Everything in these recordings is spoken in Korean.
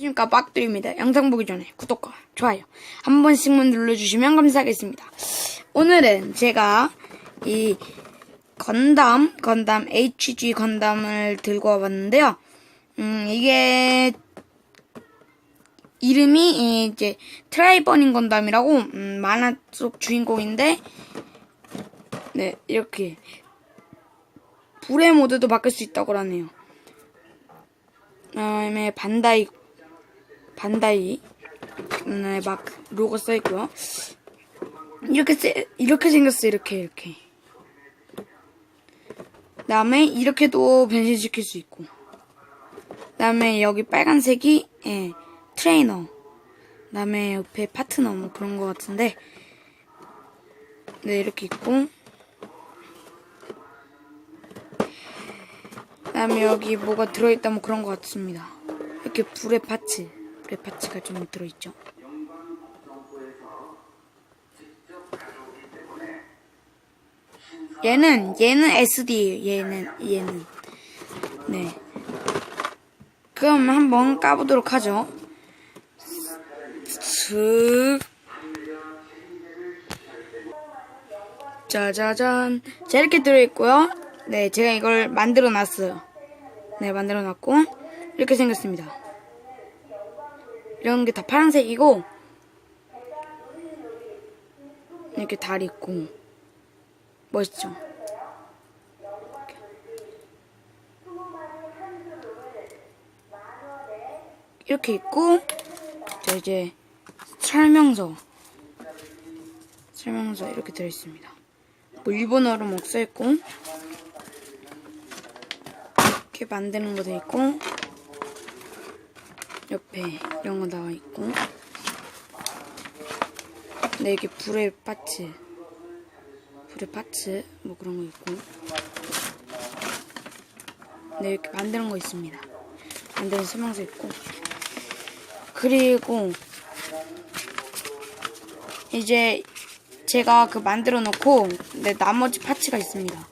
안녕하십니까 빡들입니다. 영상 보기 전에 구독과 좋아요 한 번씩만 눌러주시면 감사하겠습니다. 오늘은 제가 이 건담, 건담 HG 건담을 들고 와봤는데요. 음, 이게 이름이 이제 트라이버닝 건담이라고 음, 만화 속 주인공인데 네 이렇게 불의 모드도 바꿀 수 있다고 하네요. 그다음에 반다이 반다이 네, 막 로고 써 있고요. 이렇게 세, 이렇게 생겼어 이렇게 이렇게. 그다음에 이렇게도 변신시킬 수 있고. 그다음에 여기 빨간색이 예, 트레이너. 그다음에 옆에 파트너 뭐 그런 거 같은데. 네 이렇게 있고. 그다음에 여기 뭐가 들어있다 뭐 그런 것 같습니다. 이렇게 불의 파츠, 불의 파츠가 좀 들어있죠. 얘는 얘는 SD예요. 얘는 얘는 네. 그럼 한번 까보도록 하죠. 슥. 짜자잔. 자, 이렇게 들어있고요. 네, 제가 이걸 만들어 놨어요. 네, 만들어 놨고, 이렇게 생겼습니다. 이런 게 다 파란색이고, 이렇게 다리 있고, 멋있죠? 이렇게 있고, 자, 이제, 설명서. 설명서 이렇게 들어있습니다. 뭐, 일본어로 뭐 써있고, 이렇게 만드는 거돼 있고 옆에 이런 거 나와 있고. 네 이게 불의 파츠. 불의 파츠? 뭐 그런 거 있고. 네 이렇게 만드는 거 있습니다. 만드는 설명서 있고. 그리고 이제 제가 그 만들어 놓고 네 나머지 파츠가 있습니다.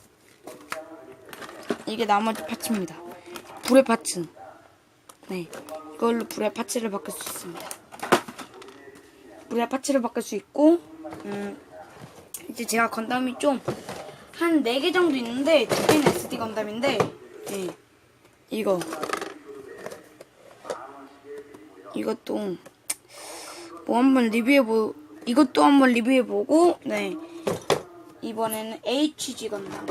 이게 나머지 파츠입니다. 불의 파츠. 네. 이걸로 불의 파츠를 바꿀 수 있습니다. 불의 파츠를 바꿀 수 있고, 음, 이제 제가 건담이 좀, 한 4개 정도 있는데, 두 개는 SD 건담인데, 네. 이거. 이것도, 뭐 한번 리뷰해보, 이것도 한번 리뷰해보고, 네. 이번에는 HG 건담.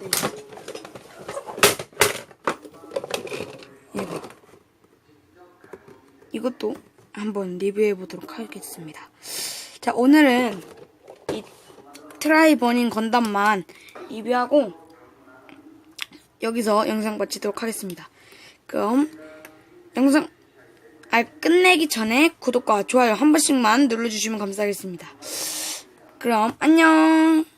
네. 이거. 이것도 한번 리뷰해 보도록 하겠습니다. 자, 오늘은 이 트라이 버닝 건담만 리뷰하고 여기서 영상 마치도록 하겠습니다. 그럼 영상 아, 끝내기 전에 구독과 좋아요 한 번씩만 눌러주시면 감사하겠습니다. 그럼 안녕!